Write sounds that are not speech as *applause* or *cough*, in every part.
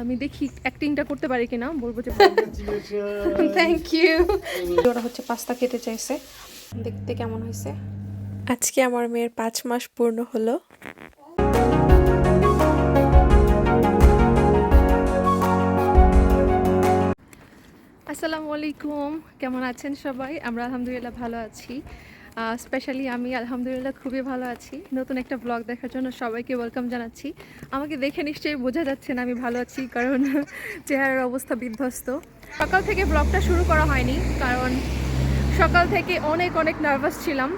আমি দেখি অ্যাক্টিংটা করতে পারি কিনা বলব যে থ্যাংক ইউ ওরা হচ্ছে পাস্তা খেতে চাইছে। দেখতে কেমন হয়েছে? আজকে আমার মেয়ের পাঁচ মাস পূর্ণ হলো। আসসালামু আলাইকুম কেমন আছেন সবাই? আমরা আলহামদুলিল্লাহ ভালো আছি। স্পেশালি আমি আলহামদুলিল্লাহ খুবই ভালো আছি। নতুন একটা ব্লগ দেখার জন্য সবাইকে ওয়েলকাম জানাচ্ছি। আমাকে দেখে নিশ্চয়ই বোঝা যাচ্ছে না আমি ভালো আছি, কারণ *laughs* চেহারার অবস্থা বিধ্বস্ত। সকাল থেকে ব্লগটা শুরু করা হয়নি, কারণ সকাল থেকে অনেক অনেক নার্ভাস ছিলাম।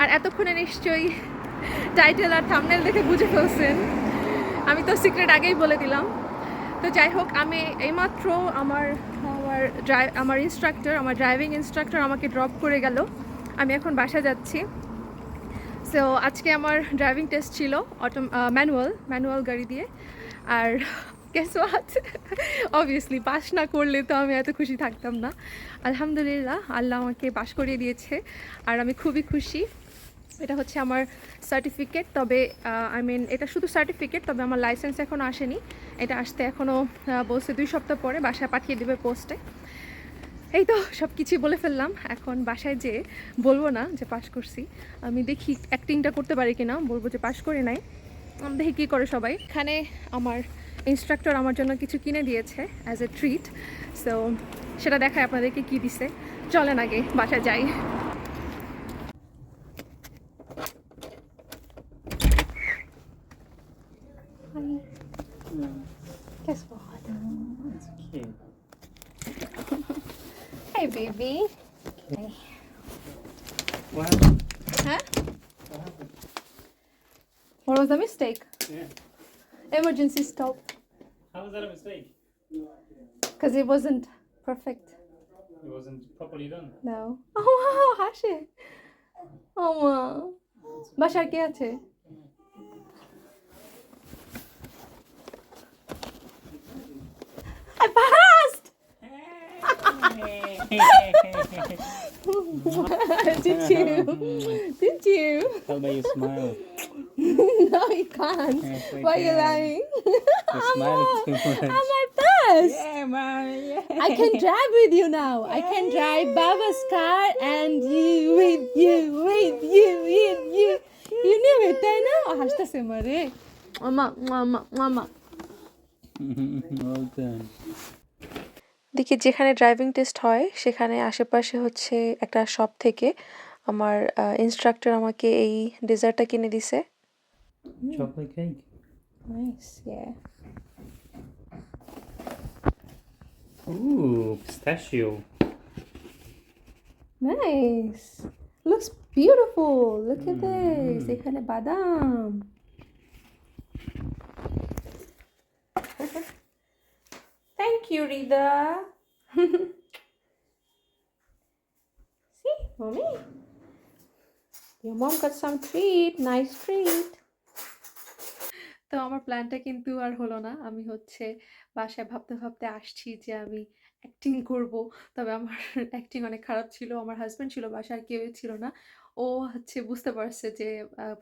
আর এতক্ষণে নিশ্চয়ই টাইটেল আর থামনেল দেখে বুঝে ফেলছেন। আমি তো সিক্রেট আগেই বলে দিলাম। তো যাই হোক, আমি এইমাত্র আমার আমার ড্রাই আমার ইনস্ট্রাক্টর আমার ড্রাইভিং ইনস্ট্রাক্টর আমাকে ড্রপ করে গেল। আমি এখন বাসা যাচ্ছি। সো আজকে আমার ড্রাইভিং টেস্ট ছিল অটো ম্যানুয়াল ম্যানুয়াল গাড়ি দিয়ে। আর কেসো আছে অবভিয়াসলি পাস না করলে তো আমি এত খুশি থাকতাম না। আলহামদুলিল্লাহ, আল্লাহ আমাকে পাস করিয়ে দিয়েছে। আর আমি খুবই খুশি। এটা হচ্ছে আমার সার্টিফিকেট তবে আই মিন এটা শুধু সার্টিফিকেট তবে আমার লাইসেন্স এখনও আসেনি। এটা আসতে এখনও বলছে দুই সপ্তাহ পরে বাসায় পাঠিয়ে দেবে পোস্টে এই তো সব কিছুই বলে ফেললাম। এখন বাসায় যেয়ে বলব না যে পাশ করছি আমি দেখি অ্যাক্টিংটা করতে পারি কিনা বলব যে পাশ করে নাই। আমি দেখি কী করে সবাই। এখানে আমার ইনস্ট্রাক্টর আমার জন্য কিছু কিনে দিয়েছে অ্যাজ এ ট্রিট সো সেটা দেখায় আপনাদেরকে কী দিছে। চলেন আগে বাসায় যাই। Guess what? Hey, baby. What happened? Huh? What happened? What was the mistake? Yeah. Emergency stop. How was that a mistake? Because it wasn't perfect. It wasn't properly done. No. *laughs* Oh, wow, হাসে ও মা বাসার কে আছে I passed! *laughs* Did you? *laughs* Did you? How about you smile? *laughs* no, you can't. Yes, Why are you lying? You smile too. I'm my best. Yeah, man. Yeah. I can drive with you now. I can drive Baba's car and you with you with you with you. You knew it, then? Oh, ah, hashta se mare. Mama, mama, mama. well done. দিকে যেখানে driving test হয় সেখানে আশেপাশে হচ্ছে একটা shop থেকে আমার instructor আমাকে এই ডেজার্টটা কিনে দিছে। Chocolate cake. Nice yeah Ooh, pistachio. Nice looks beautiful look at this এখানে বাদাম। You Rida See, mommy. Your mom got some treat, nice treat. তো আমার প্ল্যানটা কিন্তু আর হলো না। আমি হচ্ছে বাসায় ভাবতে ভাবতে আসছি যে আমি অ্যাক্টিং করব। তবে আমার *laughs* অ্যাক্টিং অনেক খারাপ ছিল। আমার হাজব্যান্ড ছিল বাসায় কেউই ছিল না। ও হচ্ছে বুঝতে পারছে যে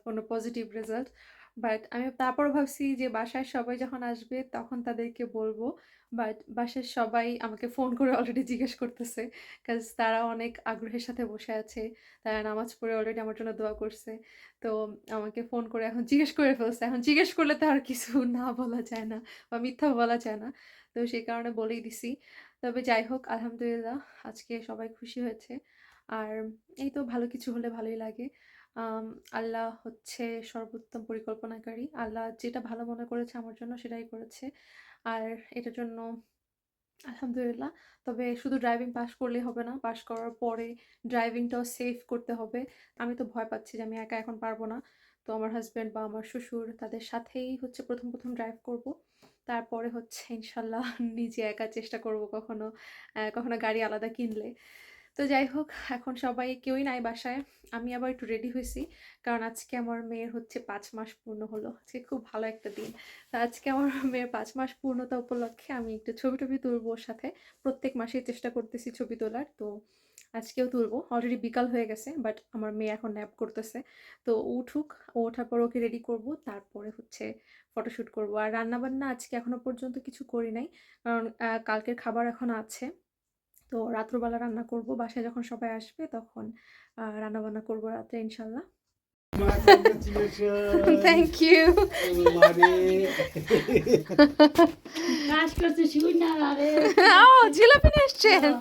কোনো পজিটিভ রেজাল্ট বাট আমি তারপরও ভাবছি যে বাসায় সবাই যখন আসবে তখন তাদেরকে বলব। বাট বাসার সবাই আমাকে ফোন করে অলরেডি জিজ্ঞেস করতেছে। কাজ তারা অনেক আগ্রহের সাথে বসে আছে। তারা নামাজ পড়ে অলরেডি আমার জন্য দোয়া করছে। তো আমাকে ফোন করে এখন জিজ্ঞেস করে ফেলছে। এখন জিজ্ঞেস করলে তো আর কিছু না বলা যায় না বা মিথ্যা বলা যায় না। তো সেই কারণে বলেই দিছি। তবে যাই হোক, আলহামদুলিল্লাহ আজকে সবাই খুশি হয়েছে। আর এই তো ভালো কিছু হলে ভালোই লাগে। আল্লাহ হচ্ছে সর্বোত্তম পরিকল্পনাকারী। আল্লাহ যেটা ভালো মনে করেছে আমার জন্য সেটাই করেছে। আর এটার জন্য আলহামদুলিল্লাহ, তবে শুধু ড্রাইভিং পাস করলেই হবে না পাস করার পরে ড্রাইভিংটাও সেফ করতে হবে। আমি তো ভয় পাচ্ছি যে আমি একা এখন পারব না। তো আমার হাজব্যান্ড বা আমার শ্বশুর তাদের সাথেই হচ্ছে প্রথম প্রথম ড্রাইভ করব। তারপরে হচ্ছে ইনশাল্লাহ *laughs* নিজে একা চেষ্টা করব কখনো কখনো গাড়ি আলাদা কিনলে। তো যাই হোক, এখন সবাই কেউই নাই বাসায়। আমি আবার একটু রেডি হয়েছি, কারণ আজকে আমার মেয়ের হচ্ছে পাঁচ মাস পূর্ণ হলো। আজকে খুব ভালো একটা দিন। তো আজকে আমার মেয়ের পাঁচ মাস পূর্ণতা উপলক্ষে আমি একটু ছবি টবি তুলবো ওর সাথে। প্রত্যেক মাসেই চেষ্টা করতেছি ছবি তোলার, তো আজকেও তুলবো। অলরেডি বিকাল হয়ে গেছে বাট আমার মেয়ে এখন ন্যাপ করতেছে। তো উঠুক, ও ওঠার পর ওকে রেডি করব, তারপরে হচ্ছে ফটোশ্যুট করব। আর রান্নাবান্না আজকে এখনও পর্যন্ত কিছু করি নাই, কারণ কালকের খাবার এখন আছে। তো রাত্রবেলা রান্না করব বাসায় যখন সবাই আসবে তখন রান্না বান্না করব রাত্রে ইনশাল্লাহ। থ্যাংক ইউ *laughs* জিলাপি নিয়ে এসছেন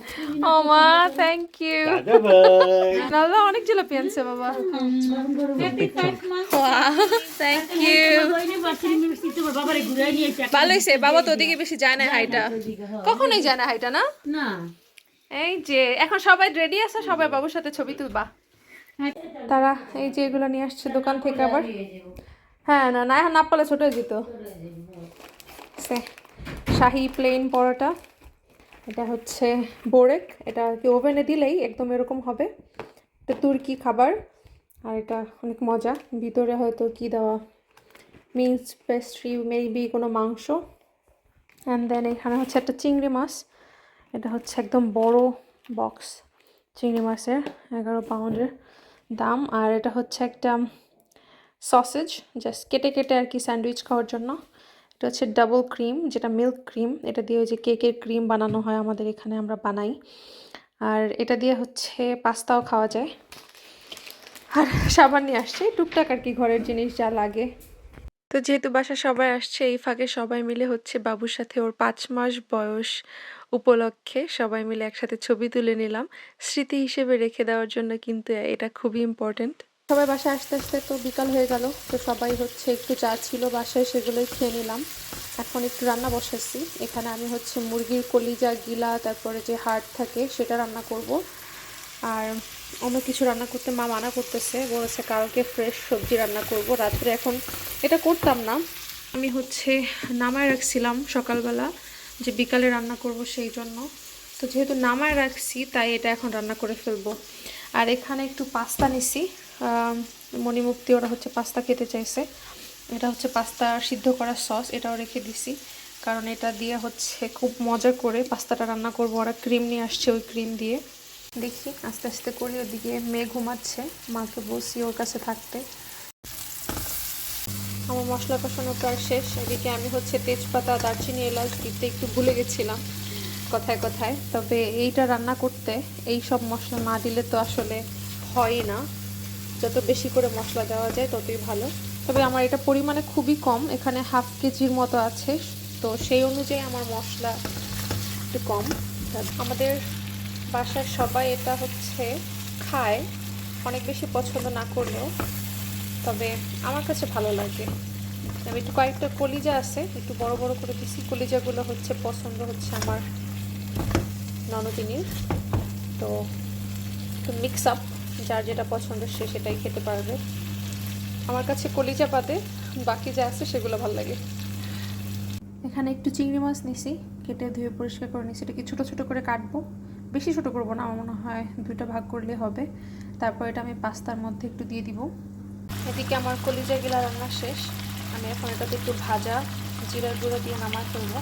ও মা থ্যাংক ইউ bye. অনেক জিলাপি আনছে বাবা। থ্যাংক ইউ ভালো হয়েছে বাবা তো ওদিকে বেশি যায় না হাইটা। কখনোই যায় না হাইটা না? না। এই যে এখন সবাই রেডি আছে? সবাই বাবুর সাথে ছবি তুলবা। তারা এই যে এগুলো নিয়ে আসছে দোকান থেকে আবার। হ্যাঁ না না এখন না পারলে ছোট হয়ে যেত সে, শাহি প্লেন পরোটা। এটা হচ্ছে বোরেক। এটা আর কি ওভেনে দিলেই একদম এরকম হবে। এটা তুর্কি খাবার। আর এটা অনেক মজা। ভিতরে হয়তো কি দেওয়া? মিন্স পেস্ট্রি মেবি কোনো মাংস। অ্যান্ড দেন এখানে হচ্ছে একটা চিংড়ি মাছ। এটা হচ্ছে একদম বড় বক্স চিংড়ি মাছের এগারো পাউন্ডের দাম। আর এটা হচ্ছে একটা সসেজ জাস্ট কেটে কেটে আর কি স্যান্ডউইচ খাওয়ার জন্য। এটা হচ্ছে ডাবল ক্রিম যেটা মিল্ক ক্রিম এটা দিয়ে ওই যে কেকের ক্রিম বানানো হয় আমাদের এখানে, আমরা বানাই। আর এটা দিয়ে হচ্ছে পাস্তাও খাওয়া যায়। আর সাবান নিয়ে আসছে। টুকটাক আর কি ঘরের জিনিস যা লাগে। তো যেহেতু বাসা সবাই আসছে, এই ফাঁকে সবাই মিলে হচ্ছে বাবুর সাথে ওর পাঁচ মাস বয়স উপলক্ষে সবাই মিলে একসাথে ছবি তুলে নিলাম। স্মৃতি হিসেবে রেখে দেওয়ার জন্য কিন্তু এটা খুবই ইম্পর্টেন্ট সবাই বাসায় আসতে আসতে তো বিকাল হয়ে গেল, তো সবাই হচ্ছে একটু চা ছিল, বাসায় সেগুলোই খেয়ে নিলাম। এখন একটু রান্না বসাচ্ছি এখানে আমি হচ্ছে মুরগির কলিজা, গিলা, তারপরে যে হাড় থাকে সেটা রান্না করব। আর অন্য কিছু রান্না করতে মা মানা করতেছে, বলেছে কালকে ফ্রেশ সবজি রান্না করব, রাত্রে এখন এটা করতাম না। আমি হচ্ছে নামায় রাখছিলাম সকালবেলা যে বিকালে রান্না করব সেই জন্য। তো যেহেতু নামায় রাখছি, তাই এটা এখন রান্না করে ফেলব। আর এখানে একটু পাস্তা নিছি। মণিমুক্তি ওরা হচ্ছে পাস্তা খেতে চাইছে। এটা হচ্ছে পাস্তা সিদ্ধ করা সস, এটাও রেখে দিছি। কারণ এটা দিয়ে হচ্ছে খুব মজা করে পাস্তাটা রান্না করব। ওরা ক্রিম নিয়ে আসছে ওই ক্রিম দিয়ে। দেখি, আস্তে আস্তে করি, ওদিকে মেয়ে ঘুমাচ্ছে, মাকে বসি ওর কাছে থাকতে। আমার মশলা কষানো প্রায় শেষ, এদিকে আমি হচ্ছে তেজপাতা, দারচিনি, এলাচ দিতে একটু ভুলে গেছিলাম কথায় কথায়। তবে এইটা রান্না করতে এই সব মশলা না দিলে তো আসলে হয়ই না। যত বেশি করে মশলা দেওয়া যায় ততই ভালো। তবে আমার এটা পরিমাণে খুবই কম, এখানে হাফ কেজির মতো আছে। তো সেই অনুযায়ী আমার মশলা একটু কম। আমাদের বাসার সবাই এটা হচ্ছে খায়। অনেক বেশি পছন্দ না করলেও। তবে আমার কাছে ভালো লাগে। আমি একটু কয়েকটা কলিজা আছে, একটু বড় বড় করে দিছি। কলিজাগুলো হচ্ছে পছন্দ হচ্ছে আমার ননদিনীর। তো একটু মিক্স আপ যার যেটা পছন্দ সে সেটাই খেতে পারবে। আমার কাছে কলিজা বাদে বাকি যা আছে সেগুলো ভালো লাগে। এখানে একটু চিংড়ি মাছ নিছি, কেটে ধুয়ে পরিষ্কার করে নিছি। এটাকে ছোটো ছোটো করে কাটবো। বেশি ছোটো করব না, আমার মনে হয় দুইটা ভাগ করলে হবে। তারপর এটা আমি পাস্তার মধ্যে একটু দিয়ে দিব। এদিকে আমার কলিজা গিলা রান্না শেষ। আমি এখন এটাতে একটু ভাজা জিরার গুঁড়ো দিয়ে নামায় ফেলব।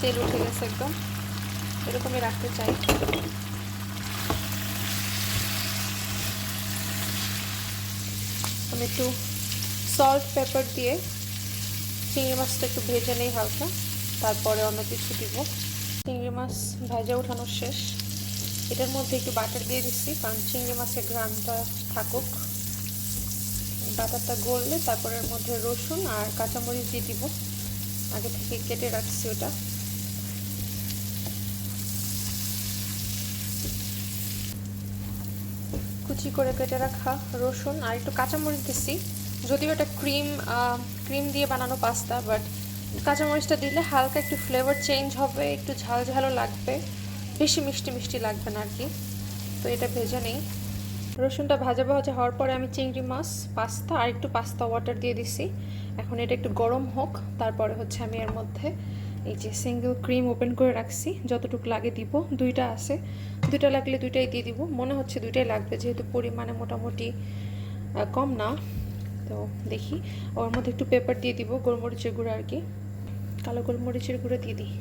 তেল উঠে গেছে একদম। এরকমই রাখতে চাই। আমি একটু সল্ট পেপার দিয়ে চিংড়ি মাছটা একটু ভেজে নেই হালকা। তারপরে অন্য কিছু দিব। চিংড়ি মাছ ভেজে ওঠানো শেষ। এটার মধ্যে একটু বাটার দিয়ে দিচ্ছি। কারণ চিংড়ি মাছের ঘ্রাণটা থাকুক। বাটারটা গললে তারপরে এর মধ্যে রসুন আর কাঁচামরিচ দিয়ে দিব। আগে থেকে কেটে রাখছি ওটা। কুচি করে কেটে রাখা রসুন আর একটু কাঁচামরিচ দিচ্ছি। যদিও এটা ক্রিম ক্রিম দিয়ে বানানো পাস্তা, বাট কাঁচামরিচটা দিলে হালকা একটু ফ্লেভার চেঞ্জ হবে, একটু ঝাল ঝালও লাগবে। বেশি মিষ্টি মিষ্টি লাগবে না আর কি। তো এটা ভেজে নেই। রসুনটা ভাজা ভাজা হওয়ার পরে আমি চিংড়ি মাছ, পাস্তা আর একটু পাস্তা ওয়াটার দিয়ে দিছি। এখন এটা একটু গরম হোক, তারপরে হচ্ছে আমি এর মধ্যে এই যে সিঙ্গেল ক্রিম ওপেন করে রাখছি। যতটুকু লাগে দিব, দুইটা আছে। দুইটা লাগলে দুইটাই দিয়ে দিব। মনে হচ্ছে দুইটাই লাগবে, যেহেতু পরিমাণে মোটামুটি কম না। তো দেখি। ওর মধ্যে একটু পেপার দিয়ে দিব, গোলমরিচের গুঁড়ো আর কি। কালো গোলমরিচের গুঁড়ো দিয়ে দিই।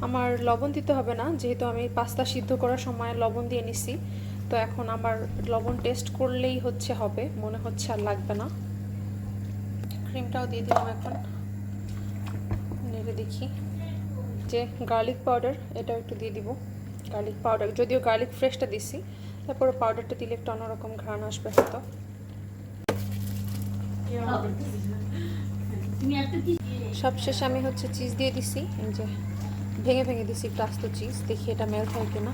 আমার লবণ দিতে হবে না, যেহেতু আমি পাস্তা সিদ্ধ করার সময় লবণ দিয়ে নিছি। তো এখন আমার লবণ টেস্ট করলেই হচ্ছে, হবে। মনে হচ্ছে আর লাগবে না। ক্রিমটাও দিয়ে দিলাম এখন। নেড়ে দেখি। যে গার্লিক পাউডার এটাও একটু দিয়ে দিব। গার্লিক পাউডার যদিও গার্লিক ফ্রেশটা দিছি, তারপরে পাউডারটা দিলে একটু অন্যরকম ঘ্রাণ আসবে হয়তো। সবশেষে আমি হচ্ছে চিজ দিয়ে দিছি, এই যে ভেঙে ভেঙে দিছি আস্ত চিজ দেখি এটা মেল্ট হয় কিনা।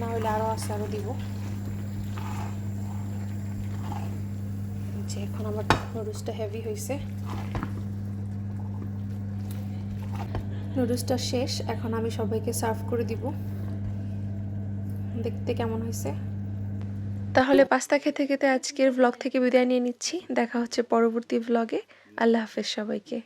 না হলে আরও আছে আরও দিব। যে এখন আমার নুডলসটা হেভি হয়েছে নুডলসটা শেষ, এখন আমি সবাইকে সার্ভ করে দিব। দেখতে কেমন হয়েছে তাহলে পাস্তা খেতে খেতে আজকের ভ্লগ থেকে বিদায় নিয়ে নিচ্ছি। দেখা হচ্ছে পরবর্তী ভ্লগে আল্লাহ হাফেজ সবাইকে।